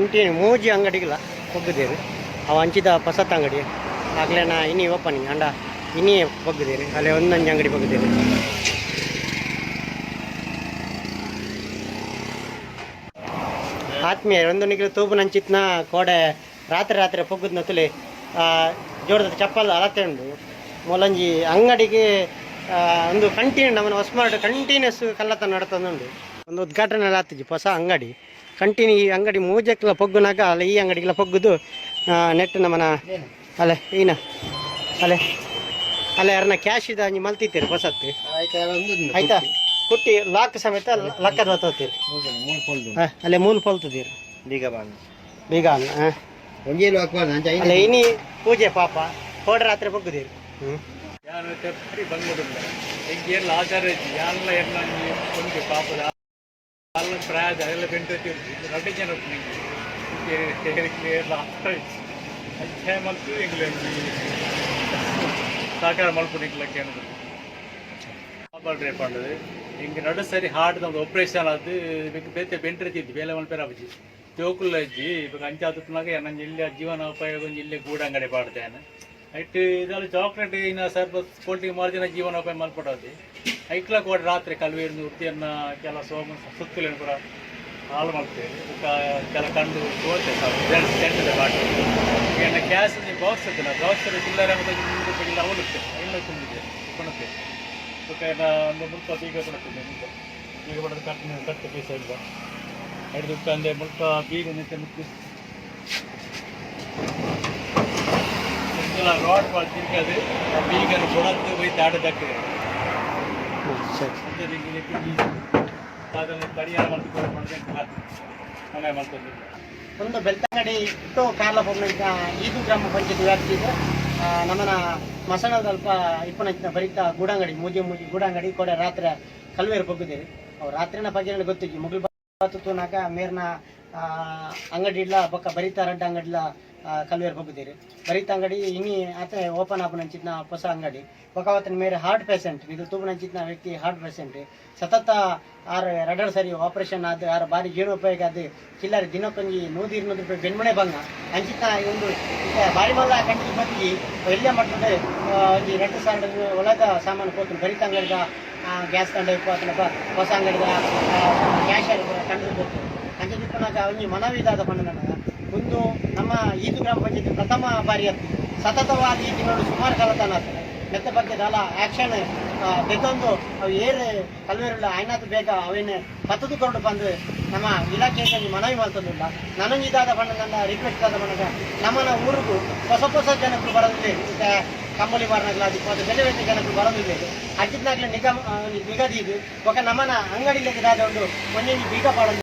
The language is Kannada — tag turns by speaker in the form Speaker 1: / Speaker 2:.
Speaker 1: ಕಂಟಿನ್ಯೂ ಮೂಜಿ ಅಂಗಡಿಗಿಲ್ಲ ಹೋಗಿದ್ದೀರಿ ಅವು ಹಂಚಿದ ಪಸತ್ ಅಂಗಡಿ. ಆಗಲೇ ನಾ ಇನ್ನಿ ಓಪನಿಂಗ್ ಅಂಡ. ಇನ್ನಿ ಹೋಗಿದ್ದೀರಿ ಅಲ್ಲೇ ಒಂದೊಂದು ಅಂಗಡಿ ಹೋಗಿದ್ದೀರಿ ಆತ್ಮೀಯ ಒಂದು ನಿಖಿಲ ತೂಬು ನಂಚಿತ್ನ ಕೋಡೆ ರಾತ್ರಿ ರಾತ್ರಿ ಪೊಗ್ಗುದ್ನ ತುಲಿ ಜೋಡದ ಚಪ್ಪಲ್ ಅಳತೆ ಉಂಡು. ಮೊಲಂಜಿ ಅಂಗಡಿಗೆ ಒಂದು ಕಂಟಿನ್ಯೂ ನಮ್ಮನ್ನು ಹೊಸ್ಮಾರ್ಟ್ ಕಂಟಿನ್ಯೂಸ್ ಕಳ್ಳತನ ನಡತಂದು ಒಂದು ಉದ್ಘಾಟನೆ ಆತಿಜಿ ಹೊಸ ಅಂಗಡಿ. ಕಂಟಿನ್ಯೂ ಈ ಅಂಗಡಿ ಮೂಜಕ್ಕೆಲ್ಲ ಪೊಗ್ಗುನಾಗ ಅಲ್ಲ ಈ ಅಂಗಡಿಗೆಲ್ಲ ಪೊಗ್ಗುದು ನೆಟ್ ನಮ್ಮನ ಅಲ್ಲ ಈನ ಅಲೆ ಅಲ್ಲ ಯಾರನ್ನ ಕ್ಯಾಶ್ ಇದೆ ನೀವು ಮಲ್ತಿತ್ತೀರಿ ಹೊಸತ್ತಿ. ಆಯ್ತಾ ಕುಟ್ಟಿ. ಲಾಕ್ ಸಮೇತ ಲಕ್ಕದ ಹೊತ್ತೀರಿ ಅಲ್ಲೇ ಮೂಲ್ ಪೊಲ್ತದೀರಿ
Speaker 2: ಬೀಗ ಬಾನ್
Speaker 1: ಬೀಗ ಅಲ್ಲ ಹಾಂ. ಅಲ್ಲ ಇನಿ ಪೂಜೆ ಪಾಪ ಕೋಡ ರಾತ್ರಿ ಬಗ್ಗುದೀರಿ ಹ್ಞೂ
Speaker 3: ಯಾನು ಬಂದ್ಬಿಡುತ್ತೆ. ಹೆಂಗೆ ಎಲ್ಲ ಆಚಾರ ಐತಿ ಎಲ್ಲ ಪಾಪದ ಅಲ್ಲ ಪ್ರಾಯದ ಎಲ್ಲ ಬೆಂಟೈತಿ ರಡ್ಡಿ ಜನ ನಿಂಗೆ ಎಲ್ಲ ಅಜ್ಜೆ ಮಲ್ತು ಎಂಗ್ಲೆ ಸಾಕಾರ ಮಲ್ಪು ನಿಕ್ಲಕ್ಕೆ ಅನ್ನೋದು ಆಬಲ್ ರೇಪ್ ಮಾಡೋದು ಹಿಂಗೆ ನಡು ಸರಿ ಹಾರ್ಟ್ ಒಂದು ಆಪರೇಷನ್ ಅದು ಬೇತೆ ಬೆಂಟ್ರತಿದ್ದು ಬೇಲೆ ಮಲ್ಪೇರ ಅಜ್ಜಿ ಜೋಕುಲ್ಲ ಅಜ್ಜಿ ಇವಾಗ ಅಂಚಾತುನಾಗ ನನ್ನ ಇಲ್ಲೇ ಜೀವನ ಉಪಯೋಗ ಇಲ್ಲೇ ಗೂಡಂಗಡಿ ಪಾಡ್ತೇನೆ ಐಟ್ ಇದರಲ್ಲಿ ಚಾಕ್ಲೇಟ್ ಇನ್ನು ಸ್ವಲ್ಪ ಮಾರು ಮಾರ್ಜಿನ ಜೀವನೋಪಾಯ ಮಲ್ಪಡೋದು ಐಕ್ಲ ಕೊಡಿ ರಾತ್ರಿ ಕಲ್ವೇರಿನ ವೃತ್ತಿಯನ್ನು ಕೆಲ ಸೋಮ ಸುತ್ತಲೇನು ಕೂಡ ಹಾಳು ಮಾಡ್ತೇವೆ. ಕೆಲ ಕಂಡು ತೋರ್ತೇವೆ ಟೆಂಟದ ಬಾಟು ಈಗ ಕ್ಯಾಶ್ ಬಾಕ್ಸ್ ಇದ್ದಿಲ್ಲ. ಬಾಕ್ಸ್ ಚಿಲ್ಲರೆ ಇಲ್ಲ ಅವಲುತ್ತೆ ಐನೂರು ತುಂಬಿದೆ ಕೊಡುತ್ತೆ ಅದಕ್ಕೆ ಒಂದು ಮುಲ್ಪ ಬೀಗ ಕೊಡುತ್ತೆ ಬೀಗ ಬಡದು ಕಟ್ಟು ಕಟ್ಟು ಪೀಸ ಇಲ್ಲ ಹಿಡಿದು ತಂದೆ ಮುಲ್ಪ ಬೀಗ ನಿಂತೆ ಮುಟ್ಟಿ ರಾಡ್ ரோட் ಹೋಗಿ ತಾಡದಾಗ್ತದೆ
Speaker 1: ಸರಿ
Speaker 3: ಮತ್ತೆ ನಿಮಗೆ ತಿರುಗಿ ಅದನ್ನು ಪರಿಹಾರ ಮಾಡ್ಕೊಂಡು ಸಮಯ ಮಾಡ್ಕೊಂಡು.
Speaker 1: ಒಂದು ಬೆಳ್ತಂಗಡಿ ಇಟ್ಟು ಕಾರ್ಲ ಪೊಮ್ಮಂತ ಈದು ಗ್ರಾಮ ಪಂಚಾಯತ್ ವ್ಯಾಪ್ತಿಗೆ ನಮ್ಮನ ಮಸಣದಲ್ಪ ಇಪ್ಪನಂಚಿನ ಬರಿತ ಗೂಡಂಗಡಿ ಮೂಜಿ ಮೂಜಿ ಗೂಡಂಗಡಿ ಕೊಡೆ ರಾತ್ರಿ ಕಲ್ವೇರು ಬಗ್ಗುದೇರಿ ಅವ್ರು ರಾತ್ರಿನ ಬಗ್ಗೆ ಗೊತ್ತಿಜ್ಜಿ ಮುಗಿಲ್ ಬತ್ತುನಾಗ ಮೇರ್ನ ಆ, ಅಂಗಡಿ ಇಲ್ಲ ಬೊಕ್ಕ ಬರಿತ ರಡ್ಡ ಅಂಗಡಿ ಕಲ್ವೇರು ಬಗ್ಗುದೇರಿ ಬರಿತ ಅಂಗಡಿ, ಇನ್ನಿ ಆತ ಓಪನ್ ಆಪನ್ ಅಂಚಿತ್ನ ಹೊಸ ಅಂಗಡಿ. ಬೊಕ್ಕ ಮೇರೆ ಹಾರ್ಟ್ ಪೇಷಂಟ್ ಇದು ತೂಪನಂಚಿತ್ನ ವ್ಯಕ್ತಿ ಹಾರ್ಟ್ ಪೇಷಂಟ್ ಸತತ ಆರ್, ಎರಡೆರಡು ಸರಿ ಆಪರೇಷನ್ ಆದ ಆರ್ ಬಾರಿ ಜೀರ್ಣೋಪಯೋಗ ಆದ ಚಿಲ್ಲರೆ ದಿನಕ್ಕೊಂಜಿ ನೂರು ಇರ್ನೂರು ರೂಪಾಯಿ ಬೆನ್ಮಣೆ ಬಂಗ ಅಂಚಿತ್ತ ಒಂದು, ಈಗ ಬಾರಿ ಮಲ್ಲ ಕಂಟಿ ಬತ್ತಿ ಎಲ್ಲೇ ಮಟ್ಟದ ಒಂಜಿ ಎರಡು ಸಾವಿರದ ಒಳಗ ಸಾಮಾನು ಕೊಟ್ಟು ಬರಿತ ಅಂಗಡಿಗ ಗ್ಯಾಸ್ ತಂಡ ಇಪ್ಪ ಅಥವಾ ಹೊಸ ಅಂಗಡಿಗ ಕ್ಯಾಶ್ ಕಂಡು ಕೊಟ್ಟು ಅಂಚೆ ದಿಪ್ಪನಾಗ ಮನವಿ ಮನವಿದಾದ ಪಂಡ ಒಂದು ನಮ್ಮ ಈದು ಗ್ರಾಮ ಪಂಚಾಯತ್ ಪ್ರಥಮ ಬಾರಿ ಸತತವಾಗಿ ಈ ತಿಂಗಳು ಸುಮಾರು ಕಾಲ ತನ ಆಗ್ತದೆ ಮೆತ್ತ ಬಗ್ಗೆ ದಾಲ ಆಕ್ಷನ್ ಬೆತ್ತೊಂದು ಅವು ಏರು ಕಲ್ವೇರಿಲ್ಲ ಆಯ್ನಾದ ಬೇಗ ಅವೇನು ಬತ್ತದುಕೊಂಡು ಬಂದು ನಮ್ಮ ಇಲಾಖೆಯಲ್ಲಿ ಮನವಿ ಮಾಡ್ತದಿಲ್ಲ, ನನಗೆ ಇದಾದ ಬಣ್ಣ, ನನ್ನ ರಿಕ್ವೆಸ್ಟ್ ಆದ ಬಣ್ಣ ನಮ್ಮನ್ನ ಊರಿಗೂ ಹೊಸ ಹೊಸ ಜನಗಳು ಈಗ ಕಂಬಳಿ ಮಾರನಾಗ್ಲಾದಿ ಮತ್ತು ಬೇರೆ ಬೇರೆ ಜನಗಳು ಬರೋದಿಲ್ಲ ಅಜ್ಜಿದ್ನಾಗ್ಲೇ ನಿಗಮ ನಿಗದಿ ಇದು. ಒಕ್ಕ ನಮ್ಮನ ಅಂಗಡಿ ಲೆಕ್ಕದಾದ ಒಂದು ಒಂದೊಂದು ಬೀಗ ಪಾಡೋದು